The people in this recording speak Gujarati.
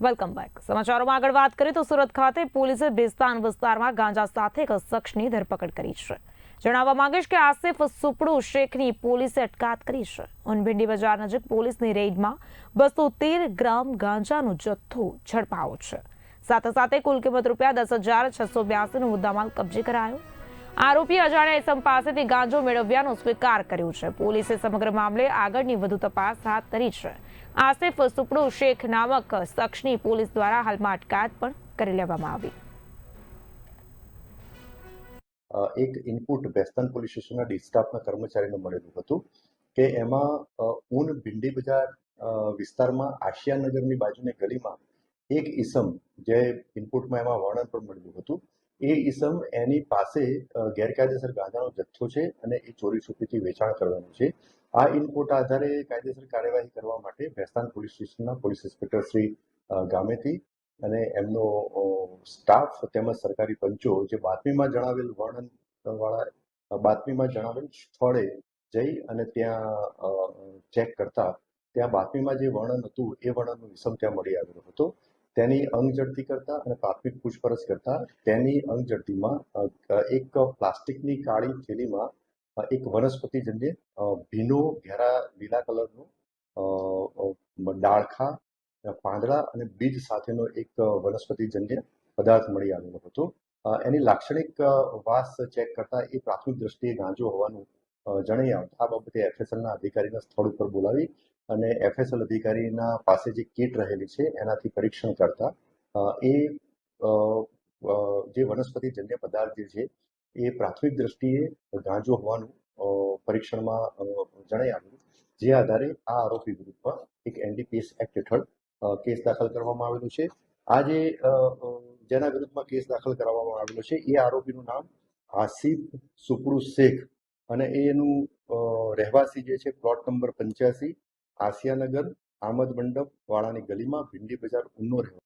Welcome back. સમાચારોમાં આગળ વાત કરીએ તો સુરત ખાતે પોલીસે ભેસ્તાન વિસ્તારમાં ગાંજા સાથે એક શખ્સની ધરપકડ કરી છે. જણાવવા માંગીશ કે આસિફ સુપડુ શેખની પોલીસે અટકાત કરી છે. ઉનભિંડી બજાર નજીક પોલીસની રેડમાં બસો તેર ગ્રામ ગાંજાનો જથ્થો ઝડપાયો છે. સાથે સાથે કુલ કિંમત રૂપિયા દસ હજાર છસો બ્યાસીનો મુદ્દામાલ કબજે કરાયો. આરોપી અજાણ્યા ઇસમ પાસેથી ગાંજો મેળવ્યાનો સ્વીકાર કર્યો છે. પોલીસે સમગ્ર મામલે આગળની વધુ તપાસ હાથ ધરી છે. આસિફ સુપડુ શેખ નામક શખ્સની પોલીસ દ્વારા હાલમાં અટકાયત પણ કરી લેવામાં આવી. એક ઇનપુટ બેસ્તન પોલીસ સ્ટેશનના ડિસ્ટાફના કર્મચારીને મળેલું હતું કે એમાં ઊન ભીંડી બજાર વિસ્તારમાં આશિયાનગરની બાજુની ગલીમાં એક ઇસમ જે ઇનપુટમાં એમાં વર્ણન પણ મળ્યું હતું. એ ઈસમ એની પાસે ગેરકાયદેસર ગાંજાનો જથ્થો છે અને એ ચોરી છુપીથી વેચાણ કરવાનું છે. આ ઇનપુટ આધારે કાયદેસર કાર્યવાહી કરવા માટે ભેસ્તાન પોલીસ સ્ટેશનના પોલીસ ઇન્સ્પેક્ટર શ્રી ગામેથી અને એમનો સ્ટાફ તેમજ સરકારી પંચો જે બાતમીમાં જણાવેલ વર્ણન વાળા બાતમીમાં જણાવેલ સ્થળે જઈ અને ત્યાં ચેક કરતા, ત્યાં બાતમીમાં જે વર્ણન હતું એ વર્ણનનો વિષમ ત્યાં મળી આવેલો હતો. તેની અંગ જડતી કરતા અને પ્રાથમિક પૂછપરછ કરતા તેની અંગ જડતીમાં એક પ્લાસ્ટિકની કાળી થેલીમાં એક વનસ્પતિજન્ય અ, ભીનો ઘેરા લીલા કલરનો ડાળખા પાંદડા અને બીજ સાથેનો એક વનસ્પતિ વનસ્પતિજન્ય પદાર્થ મળી આવેલો હતો. એની લાક્ષણિક વાસ ચેક કરતા એ પ્રાથમિક દ્રષ્ટિએ ગાંજો હોવાનું જણાઈ આવતા આ બાબતે એફએસએલના અધિકારીના સ્થળ ઉપર બોલાવી અને એફએસએલ અધિકારીના પાસે જે કીટ રહેલી છે, એનાથી પરીક્ષણ કરતા એ જે વનસ્પતિજન્ય પદાર્થ જે છે, એ પ્રાથમિક દ્રષ્ટિએ ગાંજો હોવાનું પરીક્ષણમાં જણાઈ આવ્યું. જે આધારે આ આરોપી વિરુદ્ધમાં એક એનડીપીએસ એક્ટ હેઠળ કેસ દાખલ કરવામાં આવેલું છે. આ જે જેના વિરુદ્ધમાં કેસ દાખલ કરવામાં આવેલો છે, એ આરોપીનું નામ આસિફ સુપડુ શેખ અને એનું રહેવાસી જે છે પ્લોટ નંબર પંચ્યાસી, આસિયાનગર, આમદ મંડપ વાળાની ગલીમાં ભીંડી બજાર ઉનો રહે